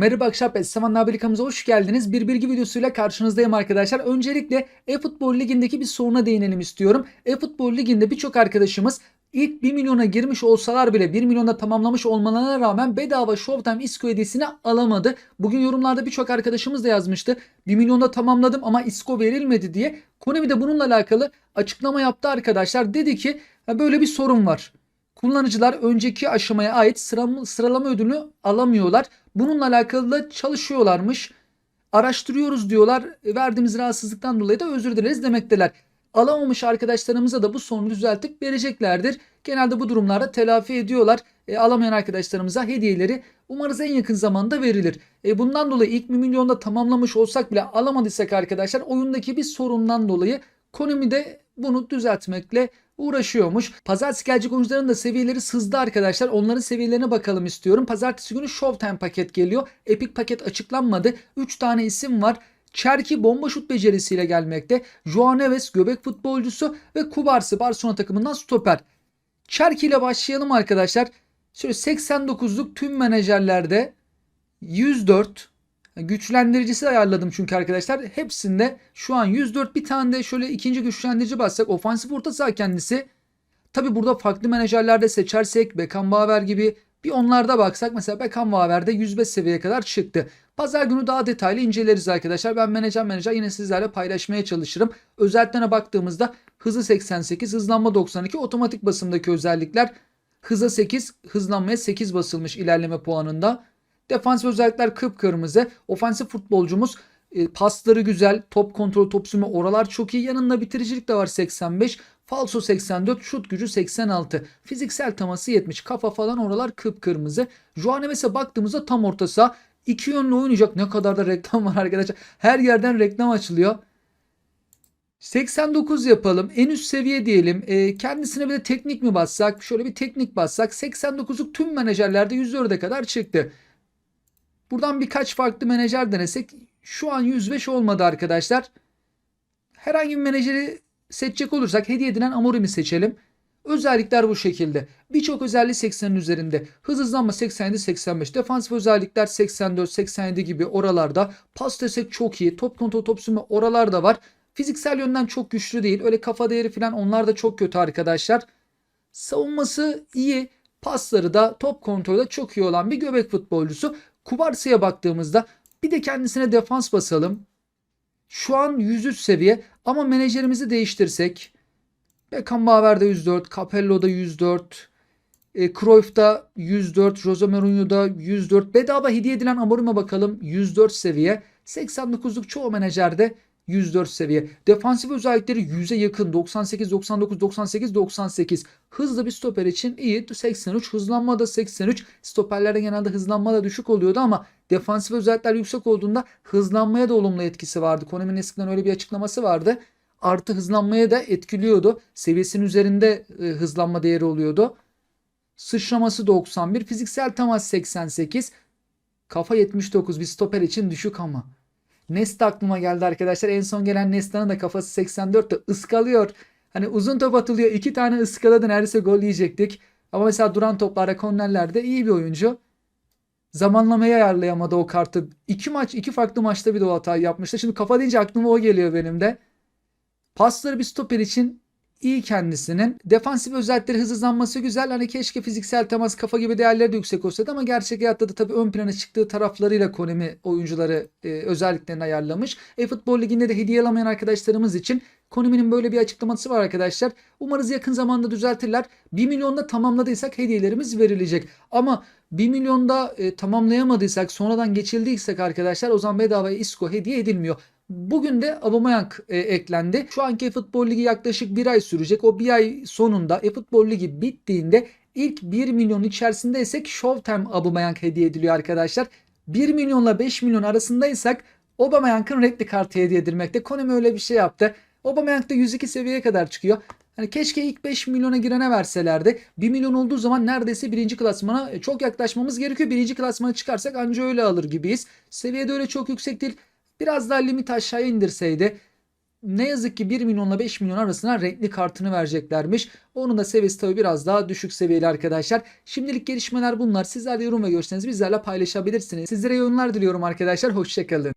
Merhaba akşam Esteban Nabilikamıza hoş geldiniz. Bir bilgi videosuyla karşınızdayım arkadaşlar. Öncelikle e-futbol ligindeki bir soruna değinelim istiyorum. E-futbol liginde birçok arkadaşımız ilk 1 milyona girmiş olsalar bile 1 milyonda tamamlamış olmalarına rağmen bedava Showtime ISKO hediyesini alamadı. Bugün yorumlarda birçok arkadaşımız da yazmıştı. 1 milyonda tamamladım ama ISKO verilmedi diye. Konemi de bununla alakalı açıklama yaptı arkadaşlar. Dedi ki "Ya böyle bir sorun var. Kullanıcılar önceki aşamaya ait sıra- sıralama ödülünü alamıyorlar. Bununla alakalı da çalışıyorlarmış. Araştırıyoruz diyorlar. Verdiğimiz rahatsızlıktan dolayı da özür dileriz demekteler. Alamamış arkadaşlarımıza da bu sorunu düzeltip vereceklerdir. Genelde bu durumlarda telafi ediyorlar. E, alamayan arkadaşlarımıza hediyeleri umarız en yakın zamanda verilir. E, bundan dolayı ilk 1 milyonda tamamlamış olsak bile alamadıysak arkadaşlar oyundaki bir sorundan dolayı Konami de bunu düzeltmekle uğraşıyormuş. Pazartesi gelecek oyuncuların da seviyeleri sızdı arkadaşlar. Onların seviyelerine bakalım istiyorum. Pazartesi günü Showtime paket geliyor. Epic paket açıklanmadı. 3 tane isim var. Çerki bomba şut becerisiyle gelmekte. Joao Neves göbek futbolcusu ve Kubarsi Barcelona takımından stoper. Çerki ile başlayalım arkadaşlar. Şöyle 89'luk tüm menajerlerde 104 güçlendiricisi ayarladım çünkü arkadaşlar. Hepsinde şu an 104 bir tane de şöyle ikinci güçlendirici bassak ofansif orta saha kendisi. Tabi burada farklı menajerlerde seçersek Beckenbauer gibi bir onlarda baksak mesela Beckenbauer'de 105 seviyeye kadar çıktı. Pazar günü daha detaylı inceleriz arkadaşlar. Ben menajer menajer yine sizlerle paylaşmaya çalışırım. Özelliklerine baktığımızda hızı 88, hızlanma 92, otomatik basımdaki özellikler hıza 8, hızlanmaya 8 basılmış ilerleme puanında. Defans özellikler kıpkırmızı. Ofansif futbolcumuz e, pasları güzel. Top kontrolü, top sürme oralar çok iyi. Yanında bitiricilik de var 85. Falso 84, şut gücü 86. Fiziksel teması 70. Kafa falan oralar kıpkırmızı. Joao Neves'e baktığımızda tam orta saha. İki yönlü oynayacak. Ne kadar da reklam var arkadaşlar. Her yerden reklam açılıyor. 89 yapalım. En üst seviye diyelim. E, kendisine bir de teknik mi bassak? Şöyle bir teknik bassak. 89'luk tüm menajerlerde 104'e kadar çıktı. Buradan birkaç farklı menajer denesek şu an 105 olmadı arkadaşlar. Herhangi bir menajeri seçecek olursak hediye edilen Amorim'i seçelim. Özellikler bu şekilde. Birçok özelliği 80'in üzerinde. Hız hızlanma 87-85. Defansif özellikler 84-87 gibi oralarda. Pas desek çok iyi. Top kontrol top sürme oralarda var. Fiziksel yönden çok güçlü değil. Öyle kafa değeri falan onlar da çok kötü arkadaşlar. Savunması iyi. Pasları da top kontrolü de çok iyi olan bir göbek futbolcusu. Kubarsi'ye baktığımızda bir de kendisine defans basalım. Şu an 103 seviye ama menajerimizi değiştirsek Beckenbauer'da 104, Capello'da 104, e, Cruyff'da 104, Jose Mourinho'da 104. Bedava hediye edilen Amorim'e bakalım 104 seviye. 89'luk çoğu menajerde 104 seviye. Defansif özellikleri 100'e yakın. 98, 99, 98, 98. Hızlı bir stoper için iyi. 83. Hızlanma da 83. Stoperlerde genelde hızlanma da düşük oluyordu ama defansif özellikler yüksek olduğunda hızlanmaya da olumlu etkisi vardı. Konami'nin eskiden öyle bir açıklaması vardı. Artı hızlanmaya da etkiliyordu. Seviyesinin üzerinde e, hızlanma değeri oluyordu. Sıçraması 91. Fiziksel temas 88. Kafa 79. Bir stoper için düşük ama. Nesta aklıma geldi arkadaşlar. En son gelen Nesta'nın da kafası 84'te ıskalıyor. Hani uzun top atılıyor. iki tane ıskaladı neredeyse gol yiyecektik. Ama mesela duran toplarda kornerlerde iyi bir oyuncu. Zamanlamayı ayarlayamadı o kartı. İki maç, iki farklı maçta bir de o hatayı yapmıştı. Şimdi kafa deyince aklıma o geliyor benim de. Pasları bir stoper için iyi kendisinin. Defansif özellikleri hız hızlanması güzel. Hani keşke fiziksel temas kafa gibi değerleri de yüksek olsaydı ama gerçek hayatta da tabii ön plana çıktığı taraflarıyla Konami oyuncuları e, özelliklerini ayarlamış. E-Futbol Ligi'nde de hediye alamayan arkadaşlarımız için Konami'nin böyle bir açıklaması var arkadaşlar. Umarız yakın zamanda düzeltirler. 1 milyonda tamamladıysak hediyelerimiz verilecek. Ama 1 milyonda e, tamamlayamadıysak sonradan geçildiysek arkadaşlar o zaman bedava ISKO hediye edilmiyor. Bugün de Aubameyang e, eklendi. Şu anki e-futbol ligi yaklaşık bir ay sürecek. O bir ay sonunda e-futbol ligi bittiğinde ilk 1 milyon içerisindeysek Showtime Aubameyang hediye ediliyor arkadaşlar. 1 milyonla 5 milyon arasındaysak Aubameyang'ın renkli kartı hediye edilmekte. Konami öyle bir şey yaptı. Aubameyang da 102 seviyeye kadar çıkıyor. Hani keşke ilk 5 milyona girene verselerdi. 1 milyon olduğu zaman neredeyse birinci klasmana e, çok yaklaşmamız gerekiyor. Birinci klasmana çıkarsak anca öyle alır gibiyiz. Seviyede öyle çok yüksek değil. Biraz daha limit aşağıya indirseydi ne yazık ki 1 milyonla 5 milyon arasına renkli kartını vereceklermiş. Onun da seviyesi tabii biraz daha düşük seviyeli arkadaşlar. Şimdilik gelişmeler bunlar. Sizler de yorum ve görüşlerinizi bizlerle paylaşabilirsiniz. Sizlere yorumlar diliyorum arkadaşlar. Hoşçakalın.